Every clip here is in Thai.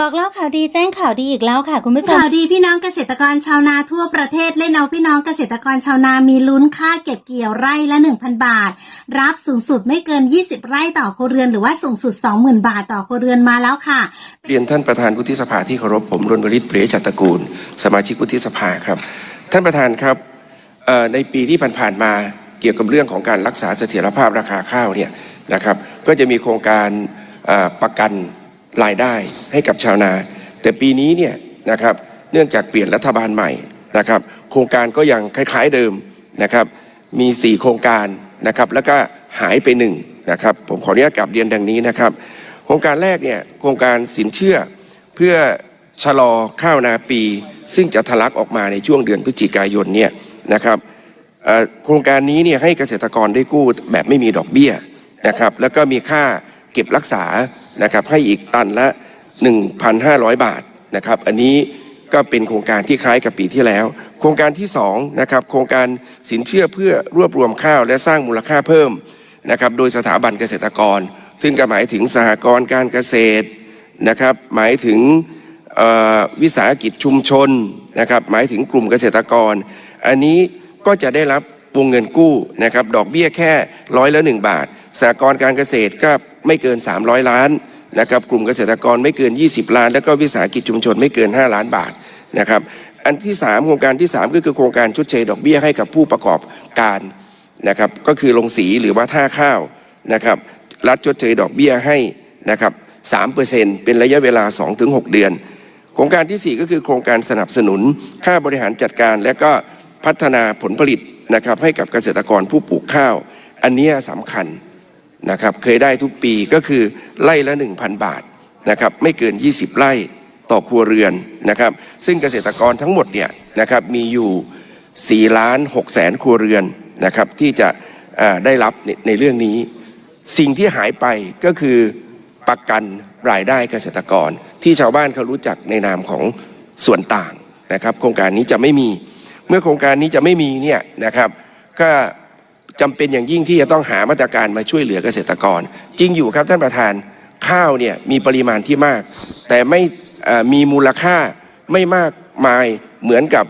บอกเล่าข่าวดีแจ้งข่าวดีอีกแล้วค่ะ คุณผู้ชมข่าวดีพี่น้องเกษตรกรชาวนาทั่วประเทศเล่นเอาพี่น้องเกษตรกรชาวนามีลุ้นค่าเก็บเกี่ยวไร่ละ 1,000 บาท รับสูงสุดไม่เกิน 20 ไร่ต่อครัวเรือนหรือว่าสูงสุด 20,000 บาทต่อครัวเรือนมาแล้วค่ะ เรียนท่านประธานวุฒิสภาที่เคารพผมรณวริศเปรียจัตตระกูล สมาชิกวุฒิสภาครับ ท่านประธานครับเอ่อในปีที่ผ่านๆมาเกี่ยวกับเรื่องของการรักษาเสถียรภาพราคาข้าวเนี่ยนะครับก็จะมีโครงการเอ่อประกัน รายได้ให้กับชาวนา แต่ปีนี้เนี่ยนะครับเนื่องจากเปลี่ยนรัฐบาลใหม่นะครับ โครงการก็ยังคล้าย ๆเดิมนะครับ มี 4 โครงการนะครับ แล้วก็หายไปหนึ่งนะครับ ผมขออนุญาตกลับเรียนดังนี้นะครับ โครงการแรกเนี่ยโครงการสินเชื่อเพื่อชะลอข้าวนาปี ซึ่งจะทะลักออกมาในช่วงเดือนพฤศจิกายนเนี่ยนะครับโครงการนี้เนี่ยให้เกษตรกรได้กู้แบบไม่มีดอกเบี้ยนะครับ แล้วก็มีค่าเก็บรักษา นะครับให้อีกตันละ 1,500 บาทนะครับอันนี้ก็เป็นโครงการที่คล้ายกับปีที่แล้ว โครงการที่2นะครับโครงการสินเชื่อเพื่อรวบรวมข้าวและสร้างมูลค่าเพิ่มนะครับโดยสถาบันเกษตรกร ซึ่งก็หมายถึงสหกรณ์การเกษตรนะครับหมายถึงวิสาหกิจชุมชนนะครับหมายถึงกลุ่มเกษตรกร อันนี้ก็จะได้รับวงเงินกู้นะครับดอกเบี้ยแค่ร้อยละหนึ่งบาทสหกรณ์การเกษตรก็ไม่เกิน 300 ล้าน นะครับกลุ่มเกษตรกรไม่เกิน 20 ล้าน แล้วก็วิสาหกิจชุมชนไม่เกิน 5 ล้านบาทนะครับอันที่ 3 โครงการที่ 3 ก็คือโครงการชดเชยดอกเบี้ยให้กับผู้ประกอบการนะครับก็คือลงสีหรือว่าท่าข้าวนะครับรัฐชดเชยดอกเบี้ยให้นะครับ3%เป็นระยะเวลา 2-6 เดือน โครงการทีสี่ 4 ก็คือโครงการสนับสนุนค่าบริหารจัดการ และก็พัฒนาผลผลิตนะครับให้กับเกษตรกรผู้ปลูกข้าว อันนี้สำคัญ นะครับเคยได้ทุกปีก็คือไร่ละ 1,000 บาทนะครับไม่เกิน 20 ไร่ต่อครัวเรือนนะครับ ซึ่งเกษตรกรทั้งหมดเนี่ยนะครับมีอยู่4ล้าน6แสนครัวเรือนนะครับที่จะได้รับในในเรื่องนี้ สิ่งที่หายไปก็คือประกันรายได้เกษตรกร ที่ชาวบ้านเขารู้จักในนามของส่วนต่างนะครับ โครงการนี้จะไม่มีเมื่อโครงการนี้จะไม่มีเนี่ยนะครับก็ จำเป็นอย่างยิ่งที่จะต้องหามาตรการมาช่วยเหลือเกษตรกร จริงอยู่ครับท่านประธานข้าวเนี่ยมีปริมาณที่มาก แต่ไม่มีมูลค่าไม่มากมายเหมือนกับ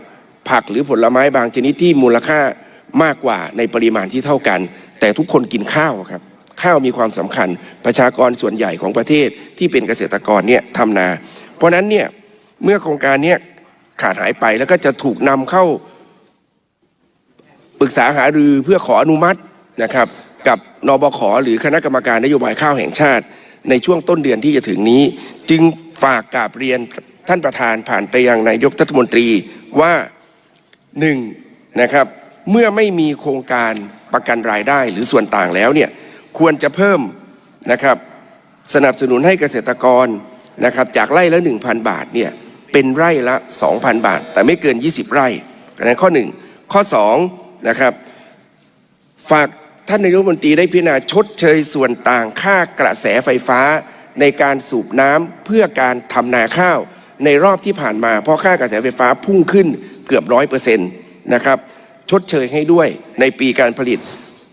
ผักหรือผลไม้บางชนิดที่มูลค่ามากกว่าในปริมาณที่เท่ากัน แต่ทุกคนกินข้าวครับ ข้าวมีความสำคัญประชากรส่วนใหญ่ของประเทศที่เป็นเกษตรกรเนี่ยทำนา เพราะฉะนั้นเนี่ยเมื่อโครงการเนี้ขาดหายไปแล้วก็จะถูกนำเข้า ปรึกษาหารือเพื่อขออนุมัตินะครับกับนบขหรือคณะกรรมการนโยบายข้าวแห่งชาติ ในช่วงต้นเดือนที่จะถึงนี้ จึงฝากกราบเรียนท่านประธานผ่านไปยังนายกรัฐมนตรีว่าหนึ่งนะครับเมื่อไม่มีโครงการประกันรายได้หรือส่วนต่างแล้วเนี่ยควรจะเพิ่มนะครับสนับสนุนให้เกษตรกรนะครับจากไร่ละ 1,000 บาทเนี่ยเป็นไร่ละ 2,000 บาท แต่ไม่เกิน 20 ไร่อันนั้นข้อ 1 ข้อ 2 นะครับ ฝากท่านนายกรัฐมนตรีได้พิจารณาชดเชยส่วนต่างค่ากระแสไฟฟ้า ในการสูบน้ำเพื่อการทำนาข้าว ในรอบที่ผ่านมา เพราะค่ากระแสไฟฟ้าพุ่งขึ้นเกือบร้อยเปอร์เซ็นต์นะครับชดเชยให้ด้วยในปีการผลิต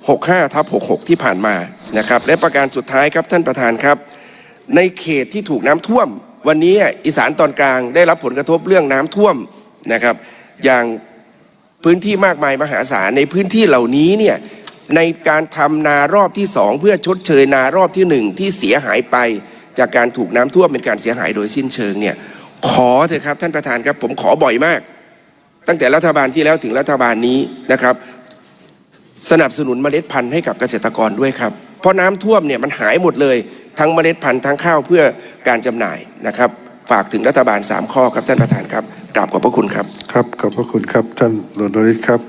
65ทับ66 ที่ผ่านมานะครับ และประการสุดท้ายครับท่านประธานครับ ในเขตที่ถูกน้ำท่วม วันนี้อีสานตอนกลางได้รับผลกระทบเรื่องน้ำท่วมนะครับ อย่าง พื้นที่มากมายมหาศาลในพื้นที่เหล่านี้เนี่ยในการทำนารอบที่สองเพื่อชดเชยนารอบที่หนึ่งที่เสียหายไป จากการถูกน้ำท่วมเป็นการเสียหายโดยสิ้นเชิงเนี่ยขอเถอะครับท่านประธานครับผมขอบ่อยมาก ตั้งแต่รัฐบาลที่แล้วถึงรัฐบาลนี้นะครับ สนับสนุนเมล็ดพันธุ์ให้กับเกษตรกรด้วยครับ เพราะน้ำท่วมเนี่ยมันหายหมดเลย ทั้งเมล็ดพันธุ์ทั้งข้าวเพื่อการจำหน่ายนะครับ ฝากถึงรัฐบาล 3 ข้อครับท่านประธานครับ กราบขอบพระคุณครับ ครับ ขอบพระคุณครับ ท่านรณฤทธิ์ครับ